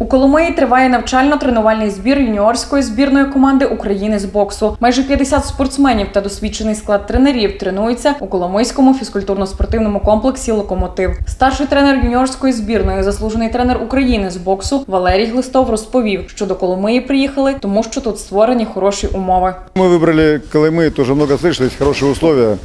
У Коломиї триває навчально-тренувальний збір юніорської збірної команди України з боксу. Майже 50 спортсменів та досвідчений склад тренерів тренуються у Коломийському фізкультурно-спортивному комплексі Локомотив. Старший тренер юніорської збірної, заслужений тренер України з боксу Валерій Глистов розповів, що до Коломиї приїхали, тому що тут створені хороші умови. Мы выбрали Колымы, тоже много слышали, есть хорошие условия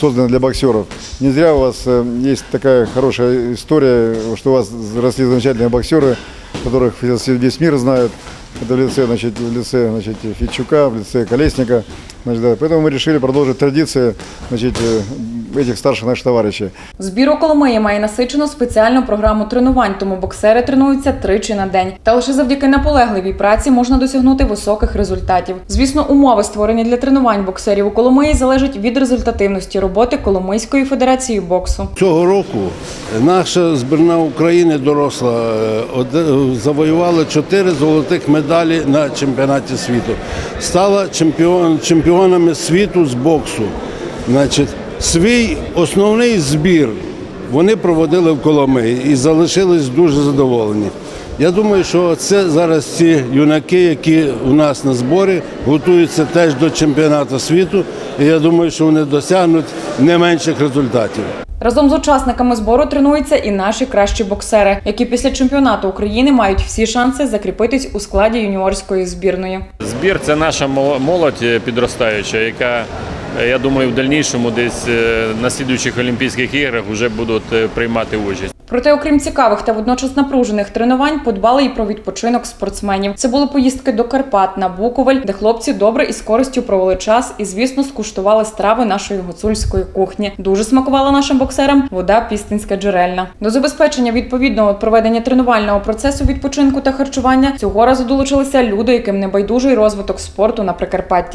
созданы для боксеров. Не зря у вас э, есть такая хорошая история, что у вас росли замечательные боксеры, которых весь весь мир знает. Это в лице, значит, в лице значит, Федчука, в лице Колесника. Значит, да. Поэтому мы решили продолжить традиции значит, э, этих старших наших товарищей. Збір у Коломиї має насичену спеціальну програму тренувань, тому боксери тренуються тричі на день. Та лише завдяки наполегливій праці можна досягнути високих результатів. Звісно, умови, створені для тренувань боксерів у Коломиї, залежать від результативності роботи Коломийської федерації боксу. Цього року наша збірна України доросла е, завоювала чотири золотих медалі на чемпіонаті світу. Стала чемпіон, чемпіонами світу з боксу. Значить, свій основний збір вони проводили в Коломиї і залишились дуже задоволені. Я думаю, що це зараз ці юнаки, які у нас на зборі, готуються теж до чемпіонату світу. І я думаю, що вони досягнуть не менших результатів. Разом з учасниками збору тренуються і наші кращі боксери, які після чемпіонату України мають всі шанси закріпитись у складі юніорської збірної. Збір це наша мол- молодь е, підростаюча, яка я думаю, в дальнішому десь е, на слідуючих Олімпійських іграх вже будуть е, приймати участь. Проте, окрім цікавих та водночас напружених тренувань, подбали і про відпочинок спортсменів. Це були поїздки до Карпат на Буковель, де хлопці добре і з користю провели час і, звісно, скуштували страви нашої гуцульської кухні. Дуже смакувала нашим боксерам вода пістинська джерельна. До забезпечення відповідного проведення тренувального процесу відпочинку та харчування цього разу долучилися люди, яким не байдужий розвиток спорту на Прикарпатті.